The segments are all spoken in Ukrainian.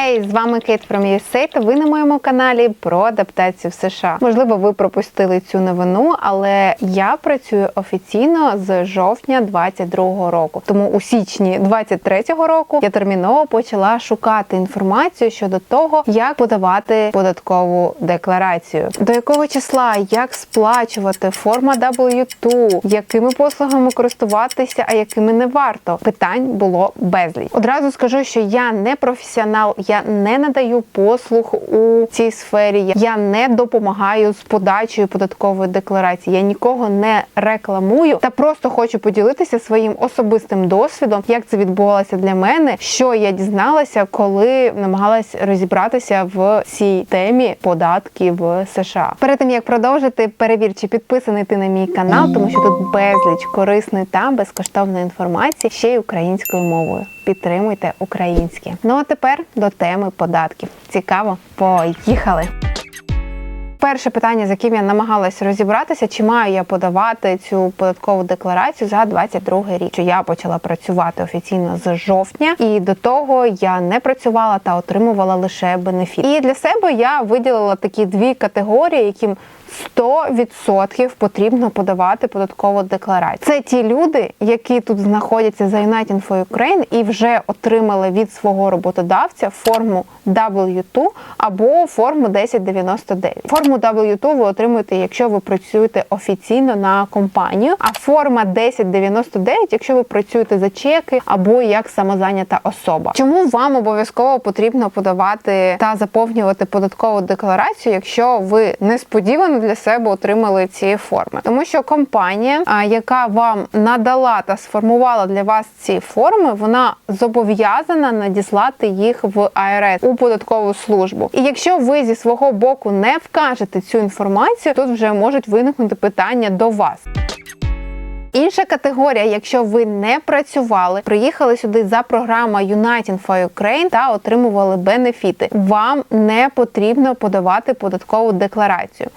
Хей, з вами Кейт from USA та ви на моєму каналі про адаптацію в США. Можливо, ви пропустили цю новину, але я працюю офіційно з жовтня 22-го року. Тому у січні 23-го року я терміново почала шукати інформацію щодо того, як подавати податкову декларацію, до якого числа, як сплачувати, форма W2, якими послугами користуватися, а якими не варто. Питань було безліч. Одразу скажу, що я не професіонал, я не надаю послуг у цій сфері. Я не допомагаю з подачею податкової декларації. Я нікого не рекламую та просто хочу поділитися своїм особистим досвідом, як це відбувалося для мене, що я дізналася, коли намагалась розібратися в цій темі податків США. Перед тим як продовжити, перевір, чи підписаний ти на мій канал, тому що тут безліч корисної та безкоштовної інформації ще й українською мовою. Підтримуйте українське. Ну а тепер до теми податків. Цікаво, поїхали! Перше питання, з яким я намагалась розібратися, чи маю я подавати цю податкову декларацію за 22 рік. Що я почала працювати офіційно з жовтня, і до того я не працювала та отримувала лише бенефіт. І для себе я виділила такі дві категорії, яким 100% потрібно подавати податкову декларацію. Це ті люди, які тут знаходяться за United for Ukraine і вже отримали від свого роботодавця форму W2 або форму 1099. Форму W2 ви отримуєте, якщо ви працюєте офіційно на компанію, а форма 1099, якщо ви працюєте за чеки або як самозайнята особа. Чому вам обов'язково потрібно подавати та заповнювати податкову декларацію, якщо ви несподівано для себе отримали ці форми? Тому що компанія, яка вам надала та сформувала для вас ці форми, вона зобов'язана надіслати їх в АРС у податкову службу. І якщо ви зі свого боку не вкажете цю інформацію, тут вже можуть виникнути питання до вас. Інша категорія, якщо ви не працювали, приїхали сюди за програмою Uniting for Ukraine та отримували бенефіти, вам не потрібно подавати податкову декларацію.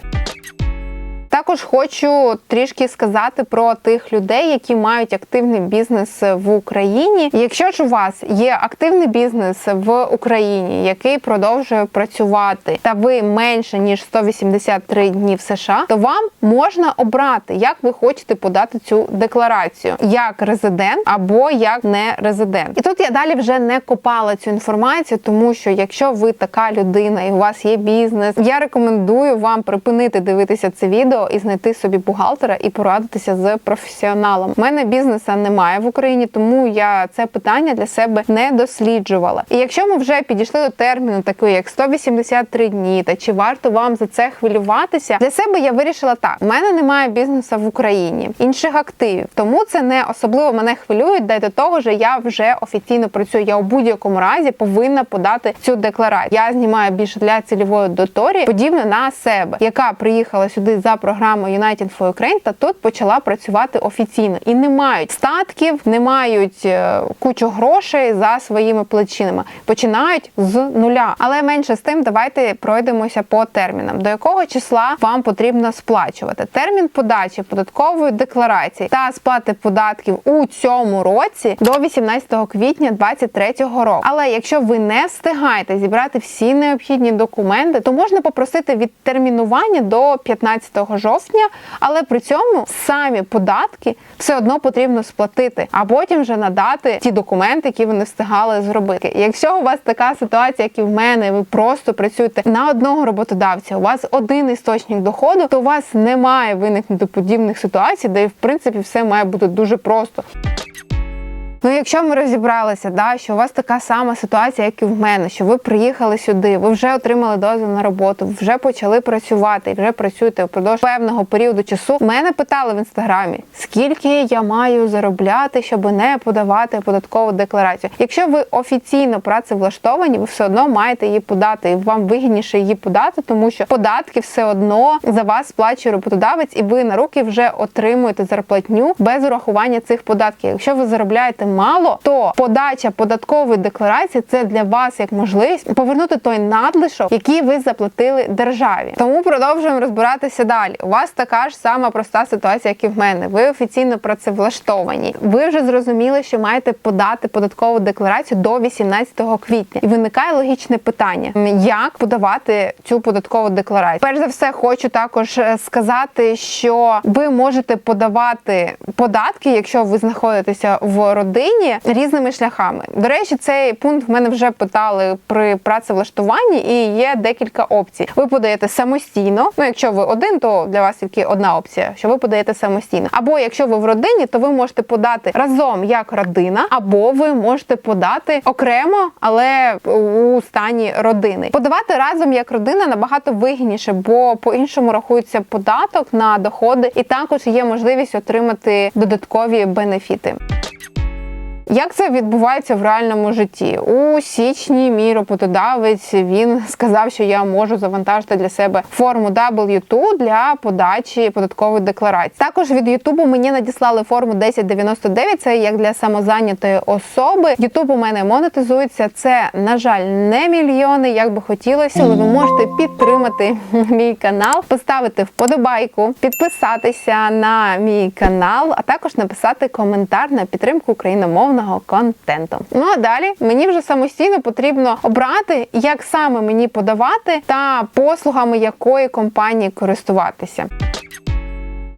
Також хочу трішки сказати про тих людей, які мають активний бізнес в Україні. Якщо ж у вас є активний бізнес в Україні, який продовжує працювати, та ви менше ніж 183 дні в США, то вам можна обрати, як ви хочете подати цю декларацію, як резидент або як не резидент. І тут я далі вже не копала цю інформацію, тому що якщо ви така людина і у вас є бізнес, я рекомендую вам припинити дивитися це відео і знайти собі бухгалтера і порадитися з професіоналом. У мене бізнеса немає в Україні, тому я це питання для себе не досліджувала. І якщо ми вже підійшли до терміну, такої як 183 дні, та чи варто вам за це хвилюватися, для себе я вирішила так: у мене немає бізнесу в Україні, інших активів, тому це не особливо мене хвилює. Де до того ж я вже офіційно працюю. Я у будь-якому разі повинна подати цю декларацію. Я знімаю більше для цільової аудиторії, подібно на себе, яка приїхала сюди за програмою United for Ukraine та тут почала працювати офіційно і не мають статків, не мають е, кучу грошей за своїми плечинами. Починають з нуля. Але менше з тим, давайте пройдемося по термінам, до якого числа вам потрібно сплачувати. Термін подачі податкової декларації та сплати податків у цьому році до 18 квітня 2023 року. Але якщо ви не встигаєте зібрати всі необхідні документи, то можна попросити відтермінування до 15 жовтня, але при цьому самі податки все одно потрібно сплатити, а потім вже надати ті документи, які ви не встигали зробити. Якщо у вас така ситуація, як і в мене, ви просто працюєте на одного роботодавця, у вас один істочник доходу, то у вас не має виникнути подібних ситуацій, де в принципі все має бути дуже просто. Ну, якщо ми розібралися, да, що у вас така сама ситуація, як і в мене, що ви приїхали сюди, ви вже отримали дозвіл на роботу, вже почали працювати і вже працюєте впродовж певного періоду часу. Мене питали в інстаграмі, скільки я маю заробляти, щоб не подавати податкову декларацію. Якщо ви офіційно працевлаштовані, ви все одно маєте її подати, і вам вигідніше її подати, тому що податки все одно за вас сплачує роботодавець, і ви на руки вже отримуєте зарплатню без урахування цих податків. Якщо ви заробляєте мало, то подача податкової декларації це для вас як можливість повернути той надлишок, який ви заплатили державі. Тому продовжуємо розбиратися далі. У вас така ж сама проста ситуація, як і в мене. Ви офіційно працевлаштовані. Ви вже зрозуміли, що маєте подати податкову декларацію до 18 квітня. І виникає логічне питання: як подавати цю податкову декларацію? Перш за все, хочу також е, сказати, що ви можете подавати податки, якщо ви знаходитеся в родині, різними шляхами. До речі, цей пункт в мене вже питали при працевлаштуванні, і є декілька опцій. Ви подаєте самостійно. Ну, якщо ви один, то для вас тільки одна опція, що ви подаєте самостійно. Або якщо ви в родині, то ви можете подати разом як родина, або ви можете подати окремо, але у стані родини. Подавати разом як родина набагато вигідніше, бо по-іншому рахується податок на доходи, і також є можливість отримати додаткові бенефіти. Як це відбувається в реальному житті? У січні мій роботодавець він сказав, що я можу завантажити для себе форму W2 для подачі податкової декларації. Також від Ютубу мені надіслали форму 1099, Це як для самозайнятої особи. Ютуб у мене монетизується. Це на жаль не мільйони, як би хотілося, але ви можете підтримати мій канал, поставити вподобайку, підписатися на мій канал, а також написати коментар на підтримку україномовного контенту. Ну а далі мені вже самостійно потрібно обрати, як саме мені подавати та послугами якої компанії користуватися.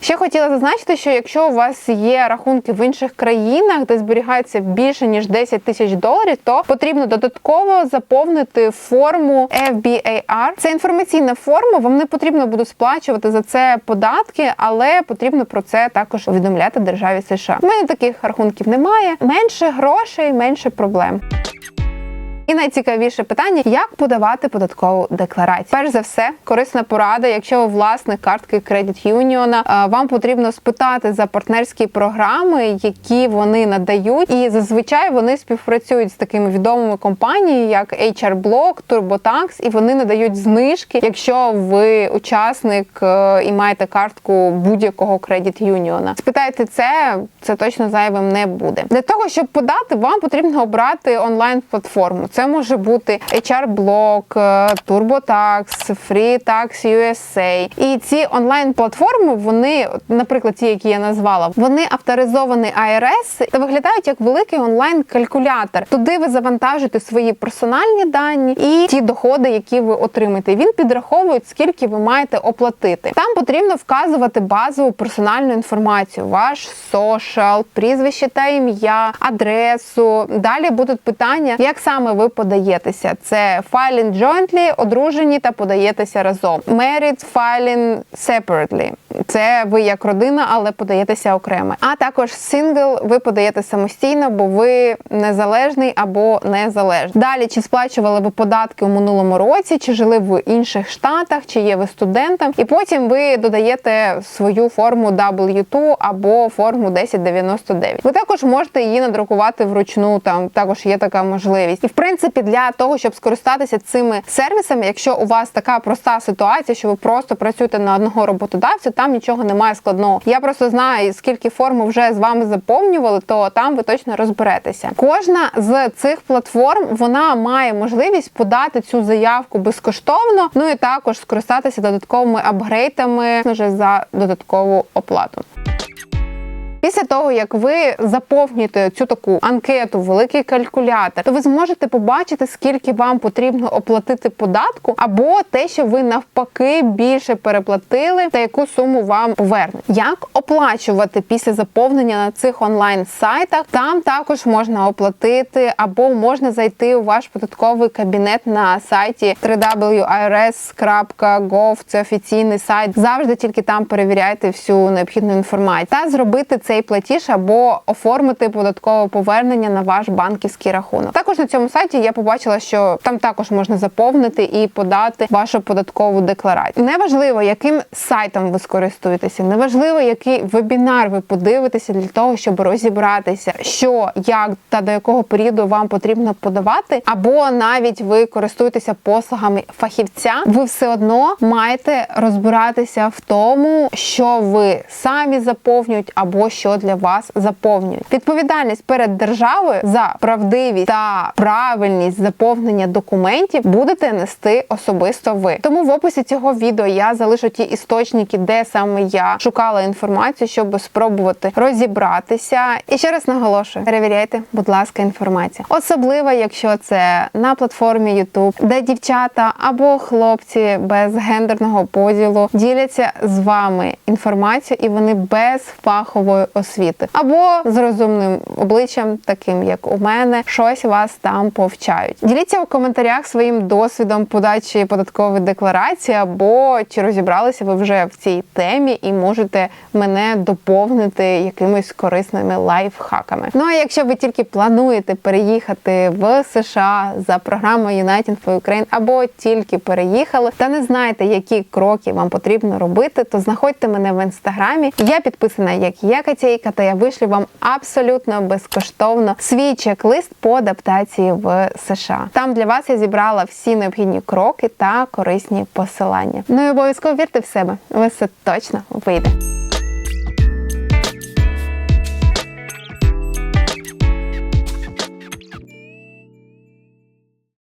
Ще хотіла зазначити, що якщо у вас є рахунки в інших країнах, де зберігається більше ніж 10 тисяч доларів, то потрібно додатково заповнити форму FBAR. Це інформаційна форма. Вам не потрібно буде сплачувати за це податки, але потрібно про це також повідомляти державі США. У мене таких рахунків немає. Менше грошей, менше проблем. І найцікавіше питання: як подавати податкову декларацію? Перш за все, корисна порада. Якщо ви власник картки Credit Union, вам потрібно спитати за партнерські програми, які вони надають, і зазвичай вони співпрацюють з такими відомими компаніями, як HR Block, TurboTax, і вони надають знижки, якщо ви учасник е, і маєте картку будь-якого Credit Union. Спитайте це, це точно зайвим не буде. Для того щоб подати, вам потрібно обрати онлайн платформу. Це може бути HR-блок, TurboTax, FreeTax USA. І ці онлайн-платформи, вони, наприклад, ті, які я назвала, вони авторизовані IRS та виглядають як великий онлайн-калькулятор. Туди ви завантажуєте свої персональні дані і ті доходи, які ви отримаєте. Він підраховує, скільки ви маєте оплатити. Там потрібно вказувати базову персональну інформацію: ваш сошал, прізвище та ім'я, адресу. Далі будуть питання, як саме ви подаєтеся. Це filing jointly, одружені та подаєтеся разом. Married filing separately. Це ви як родина, але подаєтеся окремо. А також сингл ви подаєте самостійно, бо ви незалежний або незалежний. Далі чи сплачували ви податки у минулому році, чи жили в інших штатах, чи є ви студентом, і потім ви додаєте свою форму W2 або форму 1099. Ви також можете її надрукувати вручну. Там також є така можливість. І в принципі, для того, щоб скористатися цими сервісами, якщо у вас така проста ситуація, що ви просто працюєте на одного роботодавця, там нічого немає складного. Я просто знаю, скільки форм вже з вами заповнювали, то там ви точно розберетеся. Кожна з цих платформ вона має можливість подати цю заявку безкоштовно, ну і також скористатися додатковими апгрейтами вже за додаткову оплату. Після того, як ви заповнюєте цю таку анкету, великий калькулятор, то ви зможете побачити, скільки вам потрібно оплатити податку, або те, що ви навпаки більше переплатили, та яку суму вам повернуть. Як оплачувати після заповнення на цих онлайн-сайтах? Там також можна оплатити, або можна зайти у ваш податковий кабінет на сайті www.irs.gov, Це офіційний сайт. Завжди тільки там перевіряйте всю необхідну інформацію та зробити це цей платіж або оформити податкове повернення на ваш банківський рахунок. Також на цьому сайті я побачила, що там також можна заповнити і подати вашу податкову декларацію. Неважливо, яким сайтом ви скористуєтеся, неважливо, який вебінар ви подивитеся для того, щоб розібратися, що як та до якого періоду вам потрібно подавати, або навіть ви користуєтеся послугами фахівця, ви все одно маєте розбиратися в тому, що ви самі заповнюють або що для вас заповнюють. Відповідальність перед державою за правдивість та правильність заповнення документів будете нести особисто ви. Тому в описі цього відео я залишу ті істочники, де саме я шукала інформацію, щоб спробувати розібратися. І ще раз наголошую: перевіряйте, будь ласка, інформацію. Особливо, якщо це на платформі YouTube, де дівчата або хлопці без гендерного поділу діляться з вами інформацією, і вони без фахової освіти, або з розумним обличчям, таким як у мене, щось вас там повчають. Діліться у коментарях своїм досвідом подачі податкової декларації, або чи розібралися ви вже в цій темі і можете мене доповнити якимись корисними лайфхаками. Ну а якщо ви тільки плануєте переїхати в США за програмою United for Ukraine, або тільки переїхали та не знаєте, які кроки вам потрібно робити, то знаходьте мене в інстаграмі. Я підписана як я Катійка, та я вишлю вам абсолютно безкоштовно свій чек-лист по адаптації в США. Там для вас я зібрала всі необхідні кроки та корисні посилання. Ну і обов'язково вірте в себе, у вас все точно вийде.